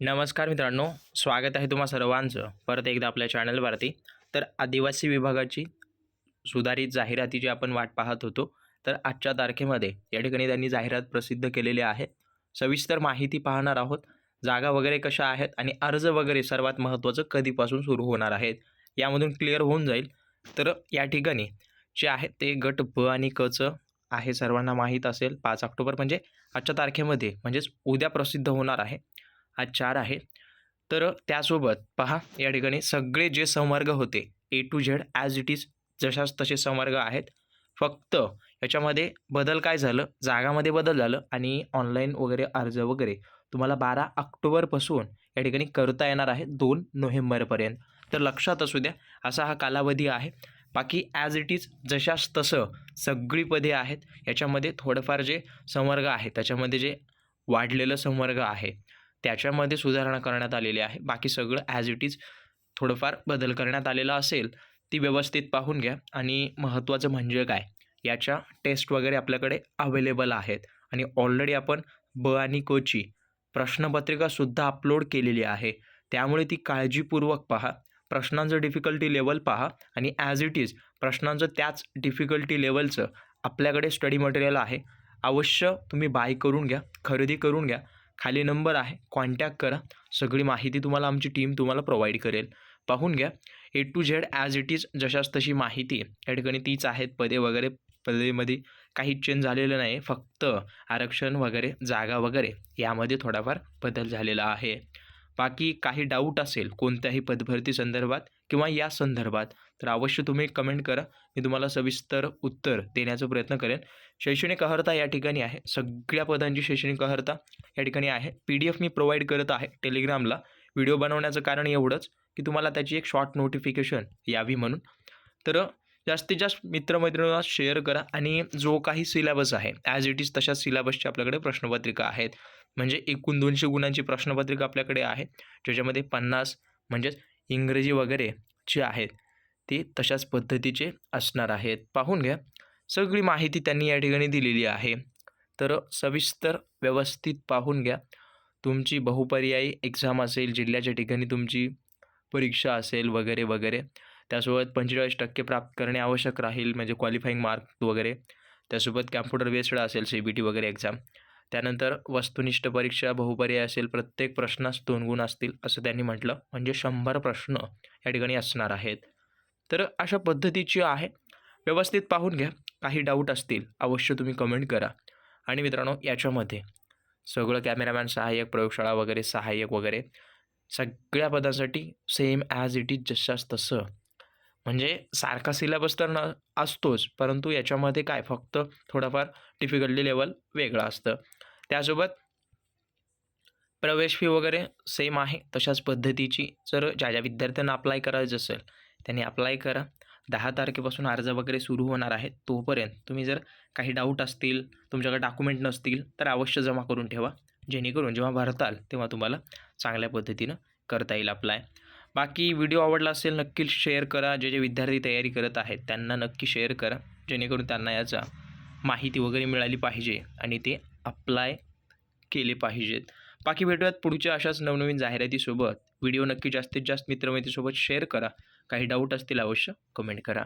नमस्कार मित्रांनो स्वागत आहे तुम्हा सर्वांचं परत एकदा आपल्या चॅनलवरती तर आदिवासी विभागाची सुधारित जाहिरातीची आपण वाट पाहत होतो तर आजच्या तारखेमध्ये या ठिकाणी त्यांनी जाहिरात प्रसिद्ध केलेली आहे. सविस्तर माहिती पाहणार आहोत जागा वगैरे कशा आहेत आणि अर्ज वगैरे सर्वात महत्त्वाचं कधीपासून सुरू होणार आहेत यामधून क्लिअर होऊन जाईल. तर या ठिकाणी जे आहे ते गट ब आणि कचं आहे सर्वांना माहीत असेल पाच ऑक्टोबर म्हणजे आजच्या तारखेमध्ये म्हणजेच उद्या प्रसिद्ध होणार आहे. आज चार आहे. तर त्यासोबत पहा या ठिकाणी सगळे जे संवर्ग होते A to Z as it is जशाच तसे संवर्ग आहेत. फक्त याच्यामध्ये बदल काय झालं? जागामध्ये बदल झालं आणि ऑनलाईन वगैरे अर्ज वगैरे. तुम्हाला बारा ऑक्टोबरपासून या ठिकाणी करता येणार आहे दोन नोव्हेंबरपर्यंत तर लक्षात असू द्या असा हा कालावधी आहे. बाकी ॲज इट इज जशाच तसं सगळी पदे आहेत. याच्यामध्ये थोडंफार जे संवर्ग आहे त्याच्यामध्ये जे वाढलेलं संवर्ग आहे. त्याच्यामध्ये सुधारणा करण्यात आलेली आहे. बाकी सगळं ॲज इट इज थोडंफार बदल करण्यात आलेला असेल ती व्यवस्थित पाहून घ्या. आणि महत्त्वाचं म्हणजे काय? याच्या टेस्ट वगैरे आपल्याकडे अवेलेबल आहेत. आणि ऑलरेडी आपण ब आणि कोची प्रश्नपत्रिकासुद्धा अपलोड केलेली आहे. त्यामुळे ती काळजीपूर्वक पहा. प्रश्नांचं डिफिकल्टी लेवल पहा. आणि ॲज इट इज प्रश्नांचं त्याच डिफिकल्टी लेवलचं आपल्याकडे स्टडी मटेरियल आहे. अवश्य तुम्ही बाय करून घ्या. खरेदी करून घ्या. खाली नंबर आहे. कॉन्टॅक्ट करा. सगळी माहिती तुम्हाला आमची टीम तुम्हाला प्रोव्हाइड करेल. पाहून घ्या. A to Z as it is जशाच तशी माहिती या ठिकाणी तीच आहेत. पदे वगैरे पदेमध्ये काहीच चेंज झालेलं नाही. फक्त आरक्षण वगैरे जागा वगैरे यामध्ये थोडाफार बदल झालेला आहे. बाकी काही डाऊट असेल कोणत्याही पदभरती संदर्भात किंवा या संदर्भात तर अवश्य तुम्ही कमेंट करा. मी तुम्हाला सविस्तर उत्तर देण्याचा प्रयत्न करेन. शैक्षणिक अर्हता या ठिकाणी आहे. सगळ्या पदांची शैक्षणिक अर्हता या ठिकाणी आहे. पी डी एफ मी प्रोव्हाइड करत आहे टेलिग्रामला व्हिडिओ बनवण्याचं कारण एवढंच की तुम्हाला त्याची एक शॉर्ट नोटिफिकेशन यावी म्हणून. तर जास्तीत जास्त मित्रमैत्रिणींना शेअर करा आणि जो काही सिलेबस आहे ॲज इट इज तशाच सिलेबसची आपल्याकडे प्रश्नपत्रिका आहेत. म्हणजे एकूण दोनशे गुणांची प्रश्नपत्रिका आपल्याकडे आहे. ज्याच्यामध्ये पन्नास म्हणजेच इंग्रजी वगैरे जे आहेत ते तशाच पद्धतीचे असणार आहेत. पाहून घ्या. सगळी माहिती त्यांनी या ठिकाणी दिलेली आहे. तर सविस्तर व्यवस्थित पाहून घ्या. तुमची बहुपर्यायी एक्झाम असेल जिल्ह्याच्या ठिकाणी तुमची परीक्षा असेल वगैरे वगैरे. त्यासोबत पंचेचाळीस टक्के प्राप्त करणे आवश्यक राहील म्हणजे क्वालिफाईंग मार्क वगैरे. त्यासोबत कॅम्प्युटर बेस्ड असेल सी बी टी वगैरे एक्झाम त्यानंतर वस्तुनिष्ठ परीक्षा बहुपर्याय असेल प्रत्येक प्रश्नास दोन गुण असतील असं त्यांनी म्हटलं. म्हणजे शंभर प्रश्न या ठिकाणी असणार आहेत. तर अशा पद्धतीची आहे. व्यवस्थित पाहून घ्या. काही डाऊट असतील अवश्य तुम्ही कमेंट करा. आणि मित्रांनो याच्यामध्ये सगळं कॅमेरामॅन सहाय्यक प्रयोगशाळा वगैरे सहाय्यक वगैरे सगळ्या पदांसाठी सेम ॲज इट इज जशास तसं. म्हणजे सारखा सिलेबस तर न असतोच परंतु याच्यामध्ये काय फक्त थोडंफार डिफिकल्टी लेवल वेगळं असतं. त्यासोबत प्रवेश फी वगैरे सेम आहे तशाच पद्धतीची. जर ज्या ज्या विद्यार्थ्यांना अप्लाय करायचं असेल त्यांनी अप्लाय करा. दहा तारखेपासून अर्ज वगैरे सुरू होणार आहे तोपर्यंत तुम्ही जर काही डाऊट असतील तुमच्याकडे डॉक्युमेंट नसतील तर अवश्य जमा करून ठेवा. जेणेकरून जेव्हा भरताल तेव्हा तुम्हाला चांगल्या पद्धतीनं करता येईल अप्लाय बाकी व्हिडिओ आवडला असेल नक्की शेअर करा. जे जे विद्यार्थी तयारी करत आहेत त्यांना नक्की शेअर करा. जेणेकरून त्यांना याचा माहिती वगैरे मिळाली पाहिजे आणि ते अप्लाय केले पाहिजेत. बाकी भेटूयात पुढच्या अशाच नवनवीन जाहिरातीसोबत. व्हिडिओ नक्की जास्तीत जास्त मित्रमैत्रीसोबत शेअर करा. काही डाऊट असतील अवश्य कमेंट करा.